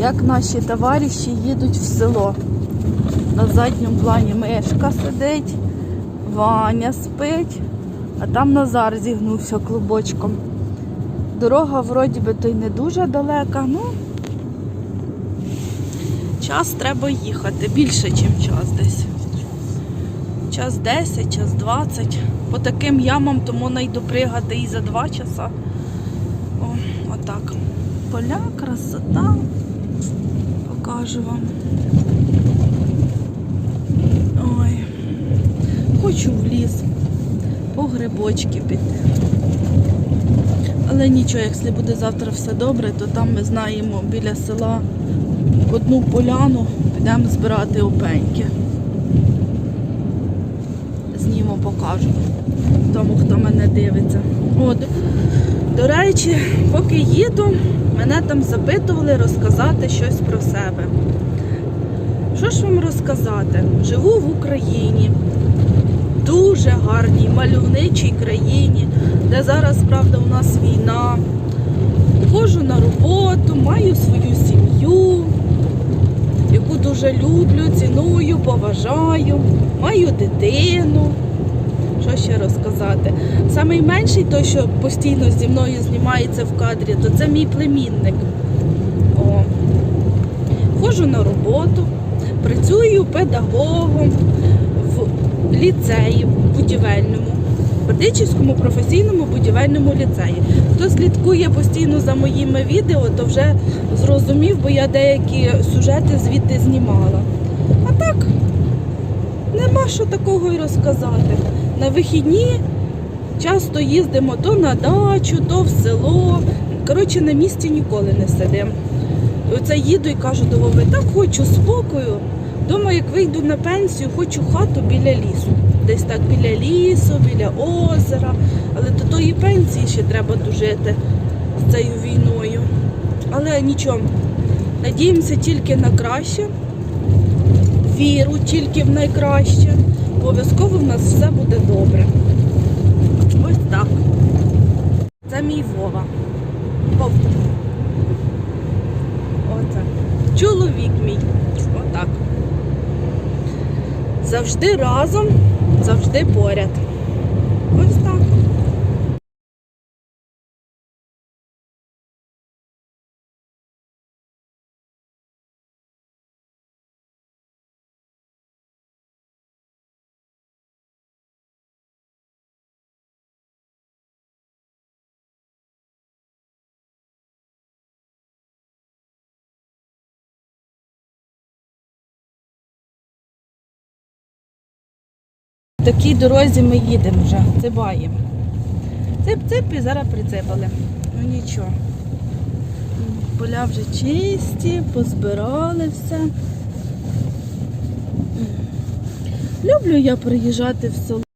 як наші товариші їдуть в село. На задньому плані Мешка сидить, Ваня спить, а там Назар зігнувся клубочком. Дорога вроді би то й не дуже далека, ну час треба їхати, більше, ніж час десь. Час 10, час 20. По таким ямам то можна й допригати і за 2 часа. О, отак. Поля, красота. Покажу вам. Ой. Хочу в ліс. По грибочки піти. Але нічого, якщо буде завтра все добре, то там ми знаємо біля села одну поляну підемо збирати опеньки. Зніму, покажу тому, хто мене дивиться. От. До речі, поки їду, мене там запитували розказати щось про себе. Що ж вам розказати? Живу в Україні, дуже гарній, мальовничій країні, де зараз, правда, у нас війна. Ходжу на роботу, маю свою сім'ю, яку дуже люблю, ціную, поважаю, маю дитину. Що ще розказати? Самий менший той, що постійно зі мною знімається в кадрі, то це мій племінник. О. Ходжу на роботу, працюю педагогом в ліцеї будівельному, Бердичівському професійному будівельному ліцеї. Хто слідкує постійно за моїми відео, то вже зрозумів, бо я деякі сюжети звідти знімала. А так, нема що такого й розказати. На вихідні часто їздимо то на дачу, то в село. Коротше, на місці ніколи не сидимо. Оце їду і кажу до Вови, так хочу спокою. Думаю, як вийду на пенсію, хочу хату біля лісу. Десь так біля лісу, біля озера. Але до тої пенсії ще треба дожити з цією війною. Але нічого, надіємося тільки на краще, віру тільки в найкраще. Обов'язково в нас все буде добре. Ось так. Це мій Вова. Вов. Оце. Чоловік мій. Отак. Завжди разом, завжди поряд. Ось В такій дорозі ми їдемо вже, цибаємо. Цип-цип і зараз прицепали. Ну нічого. Поля вже чисті, позбирали все. Люблю я приїжджати в село.